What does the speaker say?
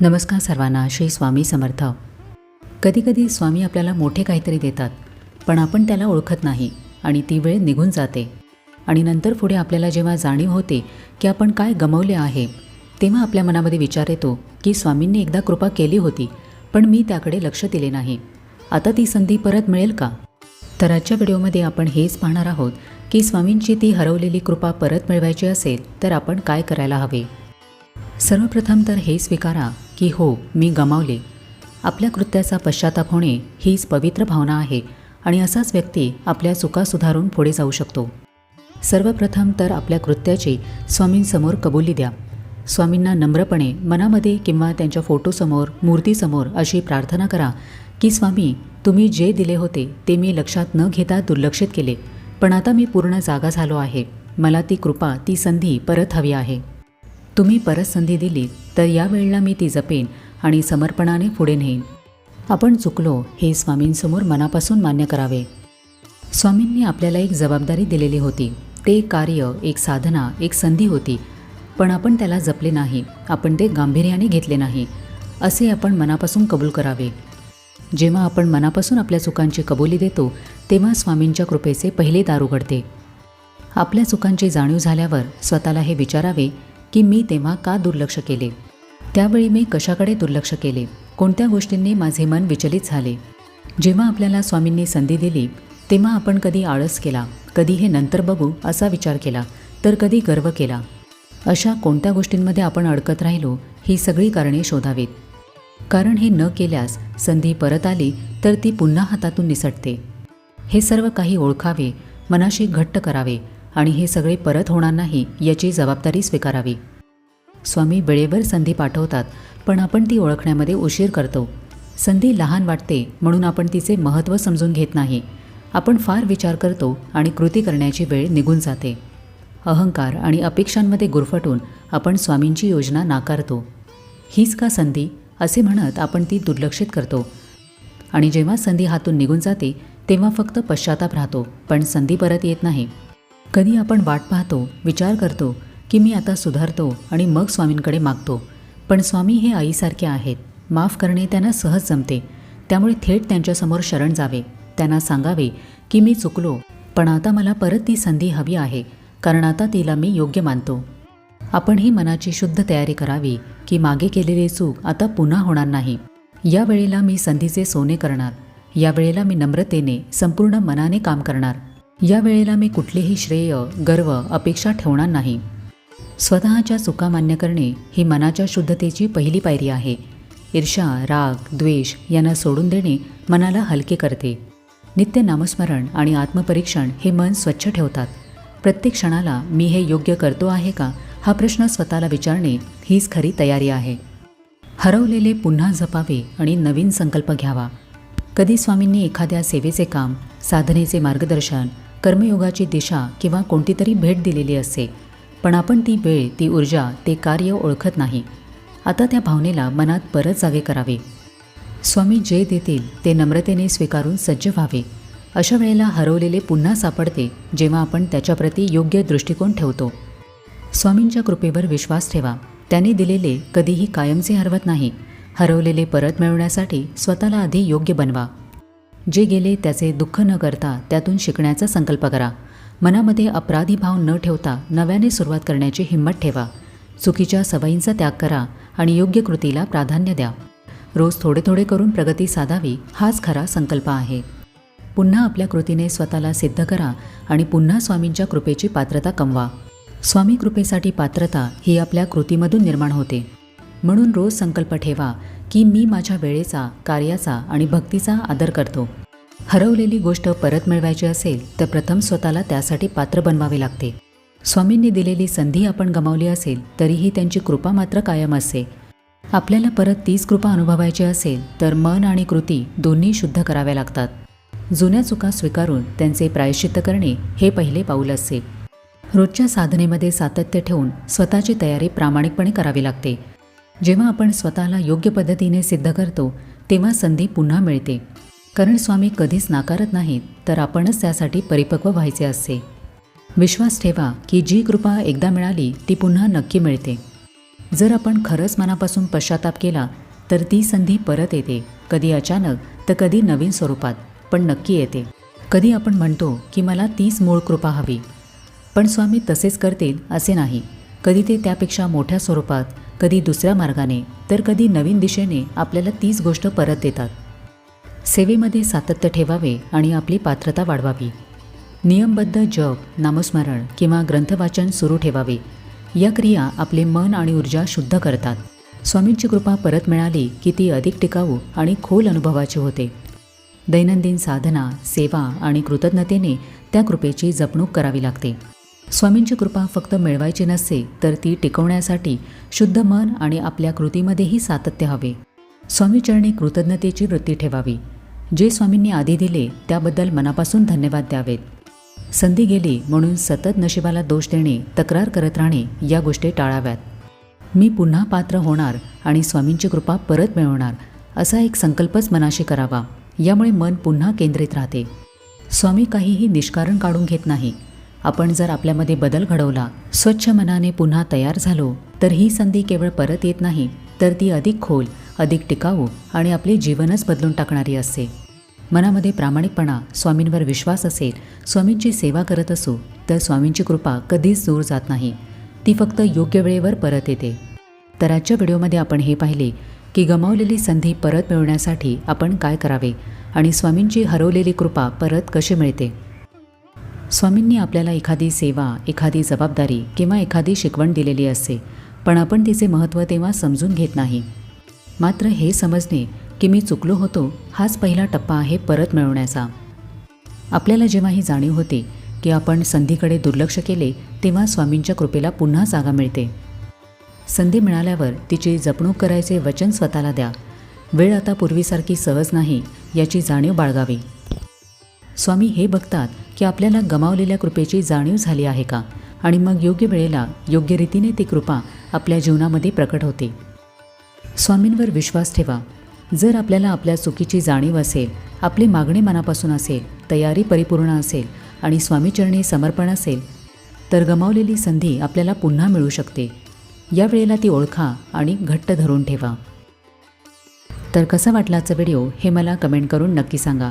नमस्कार सर्वांना श्री स्वामी समर्थ. कधीकधी स्वामी आपल्याला मोठे काहीतरी देतात पण आपण त्याला ओळखत नाही आणि ती वेळ निघून जाते. आणि नंतर पुढे आपल्याला जेव्हा जाणीव होते की आपण काय गमवले आहे तेव्हा आपल्या मनामध्ये विचार येतो की स्वामींनी एकदा कृपा केली होती पण मी त्याकडे लक्ष दिले नाही. आता ती संधी परत मिळेल का? तर आजच्या व्हिडिओमध्ये आपण हेच पाहणार आहोत की स्वामींची ती हरवलेली कृपा परत मिळवायची असेल तर आपण काय करायला हवे? सर्वप्रथम तर हे स्वीकारा की हो मी गमावले. आपल्या कृत्याचा पश्चाताप होणे हीच पवित्र भावना आहे आणि असाच व्यक्ती आपल्या चुका सुधारून पुढे जाऊ शकतो. सर्वप्रथम तर आपल्या कृत्याची स्वामींसमोर कबुली द्या. स्वामींना नम्रपणे मनामध्ये किंवा त्यांच्या फोटोसमोर मूर्तीसमोर अशी प्रार्थना करा की स्वामी तुम्ही जे दिले होते ते मी लक्षात न घेता दुर्लक्षित केले पण आता मी पूर्ण जागा झालो आहे. मला ती कृपा ती संधी परत हवी आहे. तुम्ही परत संधी दिली तर यावेळेला मी ती जपेन आणि समर्पणाने पुढे नेईन. आपण चुकलो हे स्वामींसमोर मनापासून मान्य करावे. स्वामींनी आपल्याला एक जबाबदारी दिलेली होती. ते कार्य एक साधना एक संधी होती. पण आपण त्याला जपले नाही. आपण ते गांभीर्याने घेतले नाही. असे आपण मनापासून कबूल करावे. जेव्हा आपण मनापासून आपल्या चुकांची कबुली देतो तेव्हा स्वामींच्या कृपेचे पहिले दार उघडते. आपल्या चुकांची जाणीव झाल्यावर स्वतःला हे विचारावे की मी तेव्हा का दुर्लक्ष केले? त्यावेळी मी कशाकडे दुर्लक्ष केले? कोणत्या गोष्टींनी माझे मन विचलित झाले? जेव्हा आपल्याला स्वामींनी संधी दिली तेव्हा आपण कधी आळस केला कधी हे नंतर बघू असा विचार केला तर कधी गर्व केला. अशा कोणत्या गोष्टींमध्ये आपण अडकत राहिलो ही सगळी कारणे शोधावीत. कारण हे न केल्यास संधी परत आली तर ती पुन्हा हातातून निसटते. हे सर्व काही ओळखावे मनाशी घट्ट करावे आणि हे सगळे परत होणार नाही याची जबाबदारी स्वीकारावी. स्वामी वेळेवर संधी पाठवतात पण आपण ती ओळखण्यामध्ये उशीर करतो. संधी लहान वाटते म्हणून आपण तिचे महत्त्व समजून घेत नाही. आपण फार विचार करतो आणि कृती करण्याची वेळ निघून जाते. अहंकार आणि अपेक्षांमध्ये गुरफटून आपण स्वामींची योजना नाकारतो. हीच का संधी? असे म्हणत आपण ती दुर्लक्षित करतो. आणि जेव्हा संधी हातून निघून जाते तेव्हा फक्त पश्चाताप राहतो पण संधी परत येत नाही. कधी आपण वाट पाहतो विचार करतो की मी आता सुधारतो आणि मग स्वामींकडे मागतो. पण स्वामी हे आईसारखे आहेत. माफ करणे त्यांना सहज जमते. त्यामुळे थेट त्यांच्यासमोर शरण जावे. त्यांना सांगावे की मी चुकलो पण आता मला परत ती संधी हवी आहे कारण आता तिला मी योग्य मानतो. आपण ही मनाची शुद्ध तयारी करावी की मागे केलेली चूक आता पुन्हा होणार नाही. या वेळेला मी संधीचे सोने करणार. या वेळेला मी नम्रतेने संपूर्ण मनाने काम करणार. या वेळेला मी कुठलेही श्रेय गर्व अपेक्षा ठेवणार नाही. स्वतःच्या चुका मान्य करणे ही मनाच्या शुद्धतेची पहिली पायरी आहे. ईर्षा राग द्वेष यांना सोडून देणे मनाला हलके करते. नित्य नामस्मरण आणि आत्मपरीक्षण हे मन स्वच्छ ठेवतात. प्रत्येक क्षणाला मी हे योग्य करतो आहे का हा प्रश्न स्वतःला विचारणे हीच खरी तयारी आहे. हरवलेले पुन्हा जपावे आणि नवीन संकल्प घ्यावा. कधी स्वामींनी एखाद्या सेवेचे काम साधनेचे मार्गदर्शन कर्मयोगाची दिशा किंवा कोणती तरी भेट दिलेली असते पण आपण ती वेळ ती ऊर्जा ते कार्य ओळखत नाही. आता त्या भावनेला मनात परत जागे करावे. स्वामी जे देतील ते नम्रतेने स्वीकारून सज्ज व्हावे. अशा वेळेला हरवलेले पुन्हा सापडते जेव्हा आपण त्याच्याप्रती योग्य दृष्टिकोन ठेवतो. स्वामींच्या कृपेवर विश्वास ठेवा. त्याने दिलेले कधीही कायमचे हरवत नाही. हरवलेले परत मिळवण्यासाठी स्वतःला आधी योग्य बनवा. जे गेले त्याचे दुःख न करता त्यातून शिकण्याचा संकल्प करा. मनामध्ये अपराधी भाव न ठेवता नव्याने सुरुवात करण्याची हिंमत ठेवा. चुकीच्या सवयींचा त्याग करा आणि योग्य कृतीला प्राधान्य द्या. रोज थोडे थोडे करून प्रगती साधावी हाच खरा संकल्प आहे. पुन्हा आपल्या कृतीने स्वतःला सिद्ध करा आणि पुन्हा स्वामींच्या कृपेची पात्रता कमवा. स्वामी कृपेसाठी पात्रता ही आपल्या कृतीमधून निर्माण होते. म्हणून रोज संकल्प ठेवा की मी माझ्या वेळेचा कार्याचा आणि भक्तीचा आदर करतो. हरवलेली गोष्ट परत मिळवायची असेल तर प्रथम स्वतःला त्यासाठी पात्र बनवावे लागते. स्वामींनी दिलेली संधी आपण गमावली असेल तरीही त्यांची कृपा मात्र कायम असते. आपल्याला परत तीच कृपा अनुभवायची असेल तर मन आणि कृती दोन्ही शुद्ध कराव्या लागतात. जुन्या चुका स्वीकारून त्यांचे प्रायश्चित्त करणे हे पहिले पाऊल असते. रोजच्या साधनेमध्ये सातत्य ठेवून स्वतःची तयारी प्रामाणिकपणे करावी लागते. जेव्हा आपण स्वतःला योग्य पद्धतीने सिद्ध करतो तेव्हा संधी पुन्हा मिळते. कारण स्वामी कधीच नाकारत नाहीत तर आपणच त्यासाठी परिपक्व व्हायचे असते विश्वास ठेवा की जी कृपा एकदा मिळाली ती पुन्हा नक्की मिळते. जर आपण खरंच मनापासून पश्चाताप केला तर ती संधी परत येते. कधी अचानक तर कधी नवीन स्वरूपात पण नक्की येते. कधी आपण म्हणतो की मला तीच मूळ कृपा हवी. पण स्वामी तसेच करतील असे नाही. कधी ते त्यापेक्षा मोठ्या स्वरूपात कधी दुसऱ्या मार्गाने तर कधी नवीन दिशेने आपल्याला तीच गोष्ट परत देतात. सेवेमध्ये सातत्य ठेवावे आणि आपली पात्रता वाढवावी. नियमबद्ध जप नामस्मरण किंवा ग्रंथवाचन सुरू ठेवावे. या क्रिया आपले मन आणि ऊर्जा शुद्ध करतात. स्वामींची कृपा परत मिळाली की ती अधिक टिकाऊ आणि खोल अनुभवाची होते. दैनंदिन साधना सेवा आणि कृतज्ञतेने त्या कृपेची जपणूक करावी लागते. स्वामींची कृपा फक्त मिळवायची नसते तर ती टिकवण्यासाठी शुद्ध मन आणि आपल्या कृतीमध्येही सातत्य हवे. स्वामीचरणी कृतज्ञतेची वृत्ती ठेवावी. जे स्वामींनी आधी दिले त्याबद्दल मनापासून धन्यवाद द्यावेत. संधी गेली म्हणून सतत नशिबाला दोष देणे तक्रार करत राहणे या गोष्टी टाळाव्यात. मी पुन्हा पात्र होणार आणि स्वामींची कृपा परत मिळवणार असा एक संकल्पच मनाशी करावा. यामुळे मन पुन्हा केंद्रित राहते. स्वामी काहीही निष्कारण काढून घेत नाही. आपण जर आपल्यामध्ये बदल घडवला स्वच्छ मनाने पुन्हा तयार झालो तर ही संधी केवळ परत येत नाही तर ती अधिक खोल अधिक टिकाऊ आणि आपले जीवनच बदलून टाकणारी असते. मनामध्ये प्रामाणिकपणा स्वामींवर विश्वास असेल स्वामींची सेवा करत असू तर स्वामींची कृपा कधीच दूर जात नाही. ती फक्त योग्य वेळेवर परत येते. तर आजच्या व्हिडिओमध्ये आपण हे पाहिले की गमावलेली संधी परत मिळवण्यासाठी आपण काय करावे आणि स्वामींची हरवलेली कृपा परत कशी मिळते. स्वामींनी आपल्याला एखादी सेवा एखादी जबाबदारी किंवा एखादी शिकवण दिलेली असते पण आपण तिचे महत्त्व तेव्हा समजून घेत नाही. मात्र हे समजणे की मी चुकलो होतो हाच पहिला टप्पा आहे परत मिळवण्याचा. आपल्याला जेव्हा ही जाणीव होते की आपण संधीकडे दुर्लक्ष केले तेव्हा स्वामींच्या कृपेला पुन्हा जागा मिळते. संधी मिळाल्यावर तिची जपणूक करायचे वचन स्वतःला द्या. वेळ आता पूर्वीसारखी सहज नाही याची जाणीव बाळगावी. स्वामी हे बघतात की आपल्याला गमावलेल्या कृपेची जाणीव झाली आहे का? आणि मग योग्य वेळेला योग्य रीतीने ती कृपा आपल्या जीवनामध्ये प्रकट होते. स्वामींवर विश्वास ठेवा. जर आपल्याला आपल्या चुकीची जाणीव असेल आपली मागणी मनापासून असेल तयारी परिपूर्ण असेल आणि स्वामीचरणी समर्पण असेल तर गमावलेली संधी आपल्याला पुन्हा मिळू शकते. या वेळेला ती ओळखा आणि घट्ट धरून ठेवा. तर कसा वाटलाचा व्हिडिओ हे मला कमेंट करून नक्की सांगा.